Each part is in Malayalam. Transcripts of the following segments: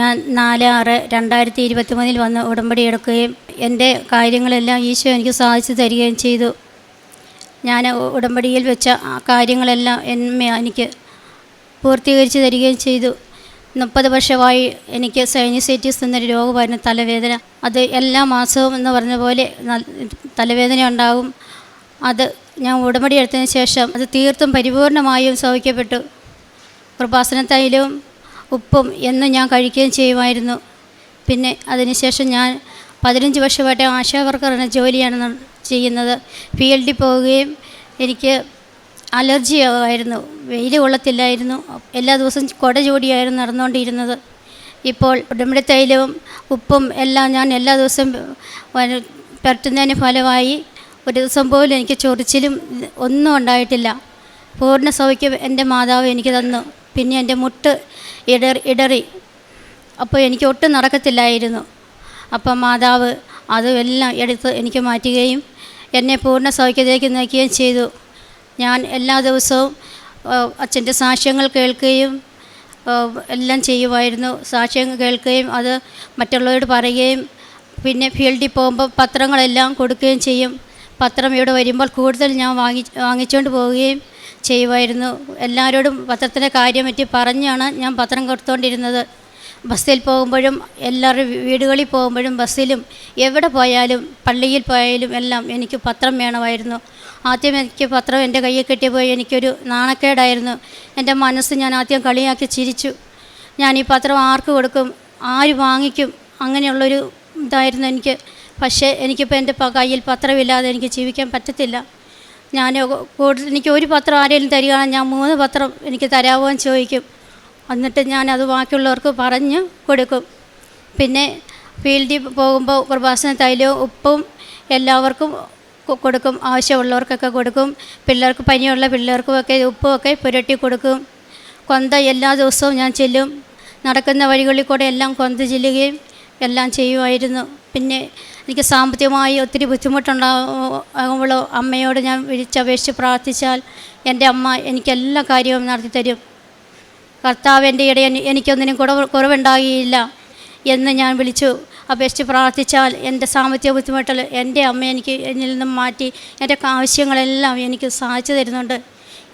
ഞാൻ നാല് ആറ് രണ്ടായിരത്തി ഇരുപത്തി മൂന്നിൽ വന്ന് ഉടമ്പടി എടുക്കുകയും എന്റെ കാര്യങ്ങളെല്ലാം ഈശോ എനിക്ക് സാധിച്ചു തരികയും ചെയ്തു. ഞാൻ ഉടമ്പടിയിൽ വെച്ച കാര്യങ്ങളെല്ലാം എന്നെ എനിക്ക് പൂർത്തീകരിച്ച് തരികയും ചെയ്തു. മുപ്പത് വർഷമായി എനിക്ക് സൈനിസൈറ്റിസ് എന്നൊരു രോഗമായിരുന്നു തലവേദന. അത് എല്ലാ മാസവും എന്ന് പറഞ്ഞ പോലെ തലവേദന ഉണ്ടാകും. അത് ഞാൻ ഉടമ്പടി എടുത്തതിന് ശേഷം അത് തീർത്തും പരിപൂർണമായും സൗഖ്യപ്പെട്ടു കൃപാസന തൈലവും ഉപ്പും എന്നും ഞാൻ കഴിക്കുകയും ചെയ്യുമായിരുന്നു. പിന്നെ അതിനുശേഷം ഞാൻ പതിനഞ്ച് വർഷമായിട്ട് ആശാ വർക്കർ എന്ന ജോലിയാണ് ചെയ്യുന്നത്. ഫീൽഡിൽ പോവുകയും എനിക്ക് അലർജി ആയിരുന്നു. വെയിൽ കൊള്ളത്തില്ലായിരുന്നു. എല്ലാ ദിവസവും കുട ജോഡിയായിരുന്നു നടന്നുകൊണ്ടിരുന്നത്. ഇപ്പോൾ ഉടമ്പടി തൈലവും ഉപ്പും എല്ലാം ഞാൻ എല്ലാ ദിവസവും പരത്തുന്നതിന് ഫലമായി ഒരു ദിവസം പോലും എനിക്ക് ചൊറിച്ചിലും ഒന്നും ഉണ്ടായിട്ടില്ല. പൂർണ സൗഖ്യം എന്റെ മാതാവ് എനിക്ക് തന്നു. പിന്നെ എന്റെ മുട്ട് ഇടറി ഇടറി. അപ്പോൾ എനിക്ക് ഒട്ടും നടക്കത്തില്ലായിരുന്നു. അപ്പം മാതാവ് അതുമെല്ലാം എടുത്ത് എനിക്ക് മാറ്റുകയും എന്നെ പൂർണ സൗഖ്യത്തിലേക്ക് നയിക്കുകയും ചെയ്തു. ഞാൻ എല്ലാ ദിവസവും അച്ഛന്റെ സാക്ഷ്യങ്ങൾ കേൾക്കുകയും എല്ലാം ചെയ്യുമായിരുന്നു. സാക്ഷ്യം കേൾക്കുകയും അത് മറ്റുള്ളവരോട് പറയുകയും പിന്നെ ഫീൽഡിൽ പോകുമ്പോൾ പത്രങ്ങളെല്ലാം കൊടുക്കുകയും ചെയ്യും. പത്രം ഇവിടെ വരുമ്പോൾ കൂടുതൽ ഞാൻ വാങ്ങി വാങ്ങിച്ചുകൊണ്ട് പോവുകയും ചെയ്യുമായിരുന്നു. എല്ലാവരോടും പത്രത്തിന്റെ കാര്യം പറ്റി പറഞ്ഞാണ് ഞാൻ പത്രം കൊടുത്തുകൊണ്ടിരുന്നത് ബസ്സിൽ പോകുമ്പോഴും എല്ലാവരും വീടുകളിൽ പോകുമ്പോഴും ബസ്സിലും എവിടെ പോയാലും പള്ളിയിൽ പോയാലും എല്ലാം എനിക്ക് പത്രം വേണമായിരുന്നു. ആദ്യം എനിക്ക് പത്രം എന്റെ കയ്യിൽ കിട്ടിയപ്പോൾ എനിക്കൊരു നാണക്കേടായിരുന്നു. എന്റെ മനസ്സ് ഞാൻ ആദ്യം കളിയാക്കി ചിരിച്ചു. ഞാൻ ഈ പത്രം ആർക്ക് കൊടുക്കും ആര് വാങ്ങിക്കും അങ്ങനെയുള്ളൊരു ഇതായിരുന്നു എനിക്ക്. പക്ഷേ എനിക്കിപ്പോൾ എന്റെ കയ്യിൽ പത്രമില്ലാതെ എനിക്ക് ജീവിക്കാൻ പറ്റത്തില്ല. ഞാൻ കൂടുതൽ എനിക്ക് ഒരു പത്രം ആരെങ്കിലും തരികയാണെങ്കിൽ ഞാൻ മൂന്ന് പത്രം എനിക്ക് തരാമോ എന്ന് ചോദിക്കും. എന്നിട്ട് ഞാൻ അത് ബാക്കിയുള്ളവർക്ക് പറഞ്ഞ് കൊടുക്കും. പിന്നെ ഫീൽഡിൽ പോകുമ്പോൾ കൃപാസന തൈലവും ഉപ്പും എല്ലാവർക്കും കൊടുക്കും. ആവശ്യമുള്ളവർക്കൊക്കെ കൊടുക്കും. പിള്ളേർക്ക് പനിയുള്ള പിള്ളേർക്കുമൊക്കെ ഉപ്പുമൊക്കെ പുരട്ടി കൊടുക്കും. കൊന്ത എല്ലാ ദിവസവും ഞാൻ ചെല്ലും. നടക്കുന്ന വഴികളിൽ കൂടെ എല്ലാം കൊന്ത ചെല്ലുകയും എല്ലാം ചെയ്യുമായിരുന്നു. പിന്നെ എനിക്ക് സാമ്പത്തികമായി ഒത്തിരി ബുദ്ധിമുട്ടുണ്ടാകുമ്പോൾ അമ്മയോട് ഞാൻ വിളിച്ചപേക്ഷിച്ച് പ്രാർത്ഥിച്ചാൽ എന്റെ അമ്മ എനിക്കെല്ലാ കാര്യവും നടത്തി തരും. കർത്താവ് എന്റെ ഇടയിൽ എനിക്കൊന്നിനും കുറവ് കുറവുണ്ടാകിയില്ല എന്ന് ഞാൻ വിളിച്ചു അപേക്ഷിച്ച് പ്രാർത്ഥിച്ചാൽ എന്റെ സാമ്പത്തിക ബുദ്ധിമുട്ടിൽ എന്റെ അമ്മ എനിക്ക് എന്നിൽ നിന്നും മാറ്റി എന്റെ ആവശ്യങ്ങളെല്ലാം എനിക്ക് സാധിച്ചു തരുന്നുണ്ട്.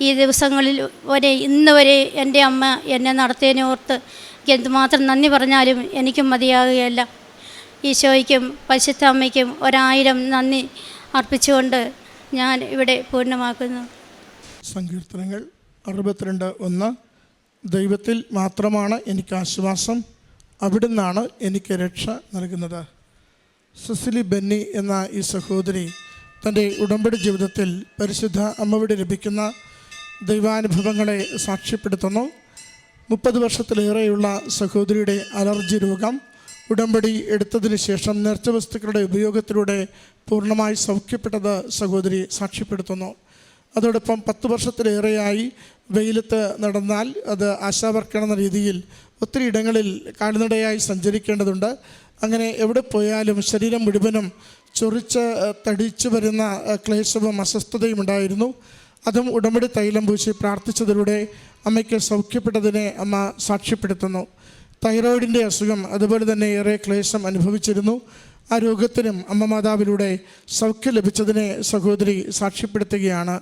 ഈ ദിവസങ്ങളിൽ വരെ ഇന്ന് വരെ എന്റെ അമ്മ എന്നെ നടത്തിയതിനെ ഓർത്ത് എനിക്ക് എന്തുമാത്രം നന്ദി പറഞ്ഞാലും എനിക്കും മതിയാകുകയല്ല. ഈശോയ്ക്കും പരിശുദ്ധ അമ്മയ്ക്കും ഒരായിരം നന്ദി അർപ്പിച്ചുകൊണ്ട് ഞാൻ ഇവിടെ പൂർണമാക്കുന്നു. സങ്കീർത്തനങ്ങൾ അറുപത്തിരണ്ട് ഒന്ന്. ദൈവത്തിൽ മാത്രമാണ് എനിക്ക് ആശ്വാസം. അവിടുന്നാണ് എനിക്ക് രക്ഷ നൽകുന്നത്. സുസിലി ബെന്നി എന്ന ഈ സഹോദരി തന്റെ ഉടമ്പടി ജീവിതത്തിൽ പരിശുദ്ധ അമ്മവിടെ ലഭിക്കുന്ന ദൈവാനുഭവങ്ങളെ സാക്ഷ്യപ്പെടുത്തുന്നു. മുപ്പത് വർഷത്തിലേറെയുള്ള സഹോദരിയുടെ അലർജി രോഗം ഉടമ്പടി എടുത്തതിന് ശേഷം നേർച്ച വസ്തുക്കളുടെ ഉപയോഗത്തിലൂടെ പൂർണമായി സൗഖ്യപ്പെട്ടത് സഹോദരി സാക്ഷ്യപ്പെടുത്തുന്നു. അതോടൊപ്പം പത്ത് വർഷത്തിലേറെയായി വെയിലത്ത് നടന്നാൽ അത് ആശാവർക്കണമെന്ന രീതിയിൽ ഒത്തിരി ഇടങ്ങളിൽ കാൽനടയായി സഞ്ചരിക്കേണ്ടതുണ്ട്. അങ്ങനെ എവിടെ പോയാലും ശരീരം മുഴുവനും ചൊറിച്ച് തടിച്ചു വരുന്ന ക്ലേശവും അസ്വസ്ഥതയും ഉണ്ടായിരുന്നു. അതും ഉടമ്പടി തൈലം പൂശി പ്രാർത്ഥിച്ചതിലൂടെ അമ്മയ്ക്ക് സൗഖ്യപ്പെട്ടതിനെ അമ്മ സാക്ഷ്യപ്പെടുത്തുന്നു. തൈറോയിഡിന്റെ അസുഖം അതുപോലെ തന്നെ ഏറെ ക്ലേശം അനുഭവിച്ചിരുന്നു. ആ രോഗത്തിനും അമ്മ മാതാവിലൂടെ സൗഖ്യം ലഭിച്ചതിനെ സഹോദരി സാക്ഷ്യപ്പെടുത്തുകയാണ്.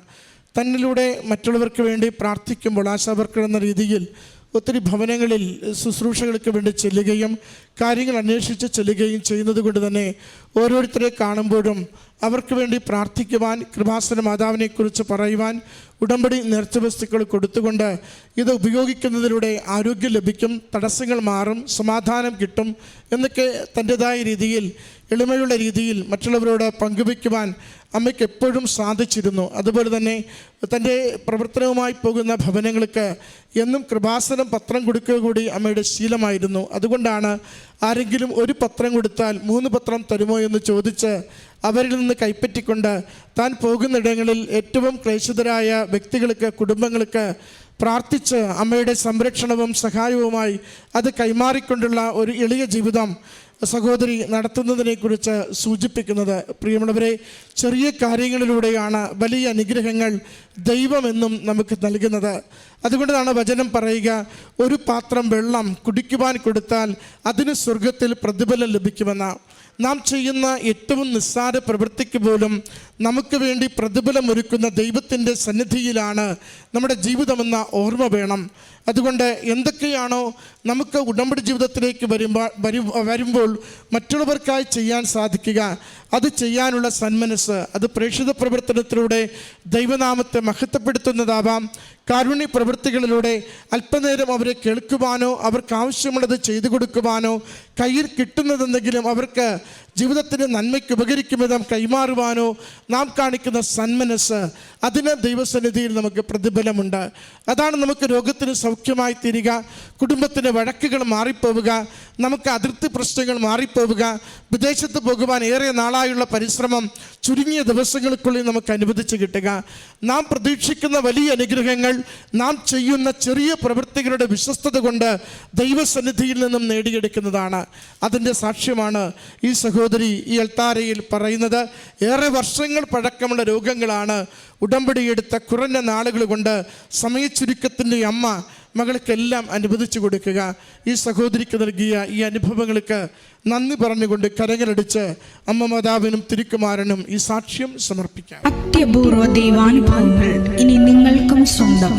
തന്നിലൂടെ മറ്റുള്ളവർക്ക് വേണ്ടി പ്രാർത്ഥിക്കുമ്പോൾ ആശാവർക്കർ എന്ന രീതിയിൽ ഒത്തിരി ഭവനങ്ങളിൽ ശുശ്രൂഷകൾക്ക് വേണ്ടി ചെല്ലുകയും കാര്യങ്ങൾ അന്വേഷിച്ച് ചെല്ലുകയും ചെയ്യുന്നത് കൊണ്ട് തന്നെ ഓരോരുത്തരെ കാണുമ്പോഴും അവർക്ക് വേണ്ടി പ്രാർത്ഥിക്കുവാൻ കൃപാസന മാതാവിനെക്കുറിച്ച് പറയുവാൻ ഉടമ്പടി നേർച്ച വസ്തുക്കൾ കൊടുത്തുകൊണ്ട് ഇത് ഉപയോഗിക്കുന്നതിലൂടെ ആരോഗ്യം ലഭിക്കും തടസ്സങ്ങൾ മാറും സമാധാനം കിട്ടും എന്നൊക്കെ തന്റെതായ രീതിയിൽ എളിമയുള്ള രീതിയിൽ മറ്റുള്ളവരോട് പങ്കുവയ്ക്കുവാൻ അമ്മയ്ക്ക് എപ്പോഴും സാധിച്ചിരുന്നു. അതുപോലെ തന്നെ തന്റെ പ്രവർത്തനവുമായി പോകുന്ന ഭവനങ്ങൾക്ക് എന്നും കൃപാസനം പത്രം കൊടുക്കുക കൂടി അമ്മയുടെ ശീലമായിരുന്നു. അതുകൊണ്ടാണ് ആരെങ്കിലും ഒരു പത്രം കൊടുത്താൽ മൂന്ന് പത്രം തരുമോ എന്ന് ചോദിച്ച് അവരിൽ നിന്ന് കൈപ്പറ്റിക്കൊണ്ട് താൻ പോകുന്നിടങ്ങളിൽ ഏറ്റവും ക്ലേശിതരായ വ്യക്തികൾക്ക് കുടുംബങ്ങൾക്ക് പ്രാർത്ഥിച്ച് അമ്മയുടെ സംരക്ഷണവും സഹായവുമായി അത് കൈമാറിക്കൊണ്ടുള്ള ഒരു എളിയ ജീവിതം സഹോദരി നടത്തുന്നതിനെക്കുറിച്ച് സൂചിപ്പിക്കുന്നത് പ്രിയമുള്ളവരെ ചെറിയ കാര്യങ്ങളിലൂടെയാണ് വലിയ അനുഗ്രഹങ്ങൾ ദൈവമെന്നും നമുക്ക് നൽകുന്നത്. അതുകൊണ്ടാണ് വചനം പറയുക ഒരു പാത്രം വെള്ളം കുടിക്കുവാൻ കൊടുത്താൽ അതിന് സ്വർഗത്തിൽ പ്രതിഫലം ലഭിക്കുമെന്ന. നാം ചെയ്യുന്ന ഏറ്റവും നിസ്സാര പ്രവൃത്തിക്ക് പോലും നമുക്ക് വേണ്ടി പ്രതിഫലം ഒരുക്കുന്ന ദൈവത്തിന്റെ സന്നിധിയിലാണ് നമ്മുടെ ജീവിതമെന്ന ഓർമ്മ വേണം. അതുകൊണ്ട് എന്തൊക്കെയാണോ നമുക്ക് ഉടമ്പടി ജീവിതത്തിലേക്ക് വരുമ്പോൾ വരു വരുമ്പോൾ മറ്റുള്ളവർക്കായി ചെയ്യാൻ സാധിക്കുക. അത് ചെയ്യാനുള്ള സന്മനസ് അത് പ്രേക്ഷിത പ്രവർത്തനത്തിലൂടെ ദൈവനാമത്തെ മഹത്വപ്പെടുത്തുന്നതാവാം. കാരുണ്യ പ്രവൃത്തികളിലൂടെ അല്പനേരം അവരെ കേൾക്കുവാനോ അവർക്ക് ആവശ്യമുള്ളത് ചെയ്തു കൊടുക്കുവാനോ കയ്യിൽ കിട്ടുന്നതെന്തെങ്കിലും അവർക്ക് ജീവിതത്തിന് നന്മയ്ക്ക് ഉപകരിക്കും നാം കൈമാറുവാനോ നാം കാണിക്കുന്ന സന്മനസ് അതിന് ദൈവസന്നിധിയിൽ നമുക്ക് പ്രതിഫലമുണ്ട്. അതാണ് നമുക്ക് രോഗത്തിന് സൗഖ്യമായി തീരുക കുടുംബത്തിന്റെ വഴക്കുകൾ മാറിപ്പോവുക നമുക്ക് അതിർത്തി പ്രശ്നങ്ങൾ മാറിപ്പോവുക വിദേശത്ത് പോകുവാൻ ഏറെ നാളായുള്ള പരിശ്രമം ചുരുങ്ങിയ ദിവസങ്ങൾക്കുള്ളിൽ നമുക്ക് അനുവദിച്ച് കിട്ടുക. നാം പ്രതീക്ഷിക്കുന്ന വലിയ അനുഗ്രഹങ്ങൾ നാം ചെയ്യുന്ന ചെറിയ പ്രവൃത്തികളുടെ വിശ്വസ്തത കൊണ്ട് ദൈവസന്നിധിയിൽ നിന്നും നേടിയെടുക്കുന്നതാണ്. അതിന്റെ സാക്ഷ്യമാണ് ഈ സഹോദരി ഈ അൽത്താരയിൽ പറയുന്നത് ഏറെ വർഷങ്ങൾ പഴക്കമുള്ള രോഗങ്ങളാണ്. ഉടമ്പടിയെടുത്ത കുറഞ്ഞ നാളുകൾ കൊണ്ട് സമയച്ചുരുക്കത്തിന്റെ അമ്മ മകൾക്കെല്ലാം അനുവദിച്ചു കൊടുക്കുക. ഈ സഹോദരിക്ക് നൽകിയ ഈ അനുഭവങ്ങൾക്ക് നന്ദി പറഞ്ഞുകൊണ്ട് കരങ്ങളടിച്ച് അമ്മ മാതാവിനും തിരുക്കുമാരനും ഈ സാക്ഷ്യം സമർപ്പിക്കാം. അത്യപൂർവ ദൈവാനുഭവങ്ങൾ ഇനി നിങ്ങൾക്കും സ്വന്തം.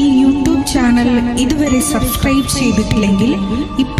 ഈ യൂട്യൂബ് ചാനൽ ഇതുവരെ സബ്സ്ക്രൈബ് ചെയ്തിട്ടില്ലെങ്കിൽ ഇപ്പോൾ